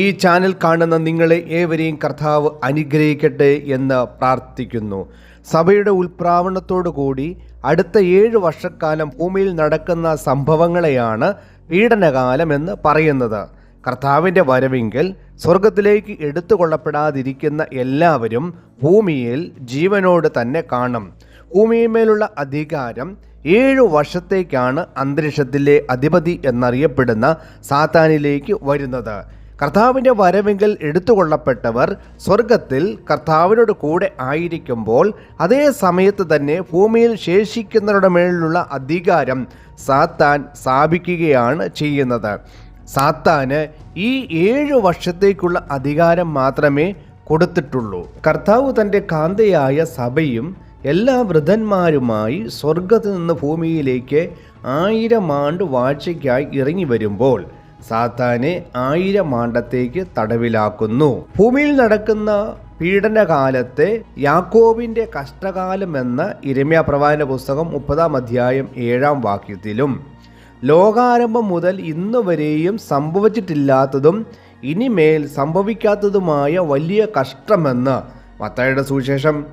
ഈ ചാനൽ കാണുന്ന നിങ്ങളെ ഏവരെയും കർത്താവ് അനുഗ്രഹിക്കട്ടെ എന്ന് പ്രാർത്ഥിക്കുന്നു. സഭയുടെ ഉൽപ്രാവണത്തോടു കൂടി അടുത്ത ഏഴ് വർഷക്കാലം ഭൂമിയിൽ നടക്കുന്ന സംഭവങ്ങളെയാണ് പീഡനകാലം എന്ന് പറയുന്നത്. കർത്താവിന്റെ വരവെങ്കിൽ സ്വർഗത്തിലേക്ക് എടുത്തുകൊള്ളപ്പെടാതിരിക്കുന്ന എല്ലാവരും ഭൂമിയിൽ ജീവനോട് തന്നെ കാണും. ഭൂമിയിന്മേലുള്ള അധികാരം ഏഴു വർഷത്തേക്കാണ് അന്തരീക്ഷത്തിലെ അധിപതി എന്നറിയപ്പെടുന്ന സാത്താനിലേക്ക് വരുന്നത്. കർത്താവിന്റെ വരവെങ്കിൽ എടുത്തുകൊള്ളപ്പെട്ടവർ സ്വർഗത്തിൽ കർത്താവിനോട് കൂടെ ആയിരിക്കുമ്പോൾ അതേ സമയത്ത് തന്നെ ഭൂമിയിൽ ശേഷിക്കുന്നവരുടെ മേലുള്ള അധികാരം സാത്താൻ സ്ഥാപിക്കുകയാണ് ചെയ്യുന്നത്. സാത്താന് ഈ ഏഴു വർഷത്തേക്കുള്ള അധികാരം മാത്രമേ കൊടുത്തിട്ടുള്ളൂ. കർത്താവ് തന്റെ കാന്തയായ സഭയും എല്ലാ വൃദ്ധന്മാരുമായി സ്വർഗത്തിൽ നിന്ന് ഭൂമിയിലേക്ക് ആയിരം ആണ്ട് വാഴ്ചയ്ക്കായി ഇറങ്ങി വരുമ്പോൾ സാത്താനെ ആയിരം ആണ്ടത്തേക്ക് തടവിലാക്കുന്നു. ഭൂമിയിൽ നടക്കുന്ന പീഡനകാലത്തെ യാക്കോബിന്റെ കഷ്ടകാലം എന്ന ഇരമ്യ പ്രവാചന പുസ്തകം മുപ്പതാം അധ്യായം ഏഴാം വാക്യത്തിലും ലോകാരംഭം മുതൽ ഇന്ന് വരെയും സംഭവിച്ചിട്ടില്ലാത്തതും ഇനിമേൽ സംഭവിക്കാത്തതുമായ വലിയ കഷ്ടമെന്ന് മത്തയുടെ സുവിശേഷം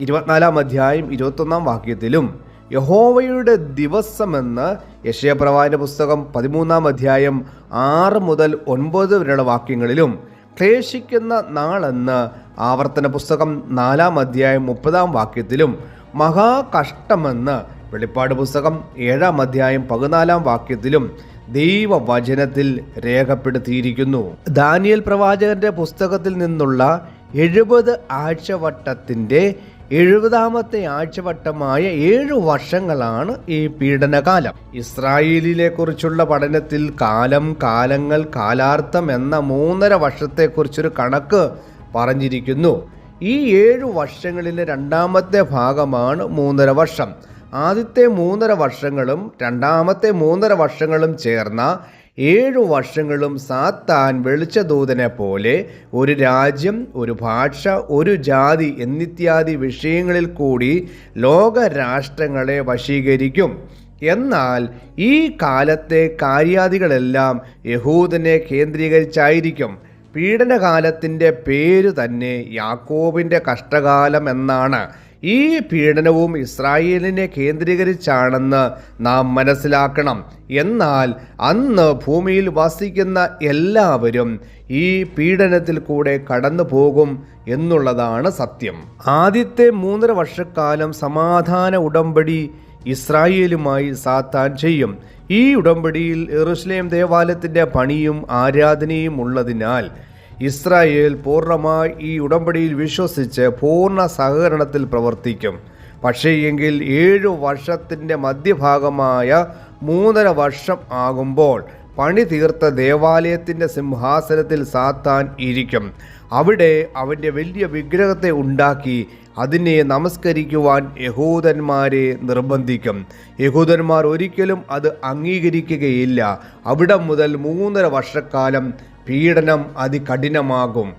ഇരുപത്തിനാലാം അധ്യായം ഇരുപത്തൊന്നാം വാക്യത്തിലും യഹോവയുടെ ദിവസമെന്ന് യശയപ്രവാചന പുസ്തകം പതിമൂന്നാം അധ്യായം ആറ് മുതൽ ഒൻപത് വരെയുള്ള വാക്യങ്ങളിലും ക്ലേശിക്കുന്ന നാളെന്ന് ആവർത്തന പുസ്തകം നാലാം അധ്യായം മുപ്പതാം വാക്യത്തിലും മഹാകഷ്ടമെന്ന് വെളിപ്പാട് പുസ്തകം ഏഴാം അധ്യായം പതിനാലാം വാക്യത്തിലും ദൈവവചനത്തിൽ രേഖപ്പെടുത്തിയിരിക്കുന്നു. ദാനിയൽ പ്രവാചകന്റെ പുസ്തകത്തിൽ നിന്നുള്ള എഴുപത് ആഴ്ചവട്ടത്തിന്റെ എഴുപതാമത്തെ ആഴ്ചവട്ടമായ ഏഴു വർഷങ്ങളാണ് ഈ പീഡനകാലം. ഇസ്രായേലിലെ കുറിച്ചുള്ള പഠനത്തിൽ കാലം കാലങ്ങൾ കാലാർത്ഥം എന്ന മൂന്നര വർഷത്തെക്കുറിച്ചൊരു കണക്ക് പറഞ്ഞിരിക്കുന്നു. ഈ ഏഴു വർഷങ്ങളിലെ രണ്ടാമത്തെ ഭാഗമാണ് മൂന്നര വർഷം. ആദ്യത്തെ മൂന്നര വർഷങ്ങളും രണ്ടാമത്തെ മൂന്നര വർഷങ്ങളും ചേർന്ന ഏഴു വർഷങ്ങളും സാത്താൻ വെളിച്ചദൂതനെ പോലെ ഒരു രാജ്യം ഒരു ഭാഷ ഒരു ജാതി എന്നിത്യാദി വിഷയങ്ങളിൽ കൂടി ലോകരാഷ്ട്രങ്ങളെ വശീകരിക്കും. എന്നാൽ ഈ കാലത്തെ കാര്യാദികളെല്ലാം യഹൂദനെ കേന്ദ്രീകരിച്ചായിരിക്കും. പീഡനകാലത്തിന്റെ പേര് തന്നെ യാക്കോബിന്റെ കഷ്ടകാലം എന്നാണ്. ഈ പീഡനവും ഇസ്രായേലിനെ കേന്ദ്രീകരിച്ചാണെന്ന് നാം മനസ്സിലാക്കണം. എന്നാൽ അന്ന് ഭൂമിയിൽ വസിക്കുന്ന എല്ലാവരും ഈ പീഡനത്തിൽ കൂടെ കടന്നു പോകും എന്നുള്ളതാണ് സത്യം. ആദ്യത്തെ മൂന്നര വർഷക്കാലം സമാധാന ഉടമ്പടി ഇസ്രായേലുമായി സാത്താൻ ചെയ്യും. ഈ ഉടമ്പടിയിൽ എറുസ്ലേം ദേവാലയത്തിന്റെ പണിയും ആരാധനയും ഉള്ളതിനാൽ ഇസ്രായേൽ പൂർണമായി ഈ ഉടമ്പടിയിൽ വിശ്വസിച്ച് പൂർണ സഹകരണത്തിൽ പ്രവർത്തിക്കും. പക്ഷേ എങ്കിൽ ഏഴു വർഷത്തിന്റെ മധ്യഭാഗമായ മൂന്നര വർഷം ആകുമ്പോൾ പണി തീർത്ത ദേവാലയത്തിന്റെ സിംഹാസനത്തിൽ സാത്താൻ ഇരിക്കും. അവിടെ അവന്റെ വലിയ വിഗ്രഹത്തെ ഉണ്ടാക്കി അതിനെ നമസ്കരിക്കുവാൻ യഹൂദന്മാരെ നിർബന്ധിക്കും. യഹൂദന്മാർ ഒരിക്കലും അത് അംഗീകരിക്കുകയില്ല. അവിടെ മുതൽ മൂന്നര വർഷക്കാലം പീഡനം അതികഠിനമാകും.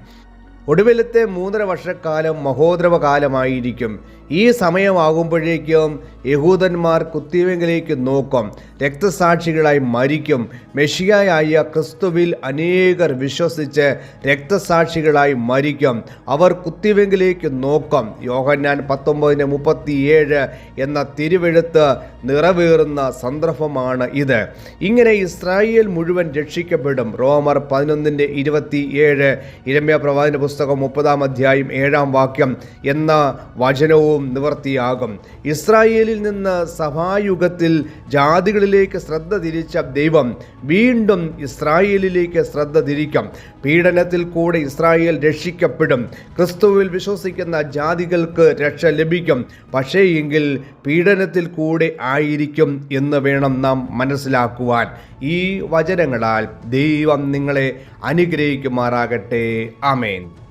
ഒടുവിലത്തെ മൂന്നര വർഷക്കാലം മഹോദ്രവകാലമായിരിക്കും. ഈ സമയമാകുമ്പോഴേക്കും യഹൂദന്മാർ കുത്തിവെങ്കിലേക്ക് നോക്കും. രക്തസാക്ഷികളായി മരിക്കും. മെഷിയായ ക്രിസ്തുവിൽ അനേകർ വിശ്വസിച്ച് രക്തസാക്ഷികളായി മരിക്കും. അവർ കുത്തിവെങ്കിലേക്ക് നോക്കും. യോഹന്നാൻ പത്തൊമ്പതിന് മുപ്പത്തിയേഴ് എന്ന തിരുവെഴുത്ത് നിറവേറുന്ന സന്ദർഭമാണ് ഇത്. ഇങ്ങനെ ഇസ്രായേൽ മുഴുവൻ രക്ഷിക്കപ്പെടും. റോമർ പതിനൊന്നിന്റെ ഇരുപത്തി ഏഴ് ഇരമ്യ പ്രവാചന പുസ്തകം മുപ്പതാം അധ്യായം ഏഴാം വാക്യം എന്ന വചനവും നിവർത്തിയാകും. ഇസ്രായേലിൽ നിന്ന് സഭായുഗത്തിൽ ജാതികളിലേക്ക് ശ്രദ്ധ തിരിച്ച ദൈവം വീണ്ടും ഇസ്രായേലിലേക്ക് ശ്രദ്ധ തിരിക്കും. പീഡനത്തിൽ കൂടെ ഇസ്രായേൽ രക്ഷിക്കപ്പെടും. ക്രിസ്തുവിൽ വിശ്വസിക്കുന്ന ജാതികൾക്ക് രക്ഷ ലഭിക്കും. പക്ഷേ എങ്കിൽ പീഡനത്തിൽ കൂടെ ആയിരിക്കും എന്ന് വേണം നാം മനസ്സിലാക്കുവാൻ. ഈ വചനങ്ങളാൽ ദൈവം നിങ്ങളെ അനുഗ്രഹിക്കുമാറാകട്ടെ. ആമേൻ.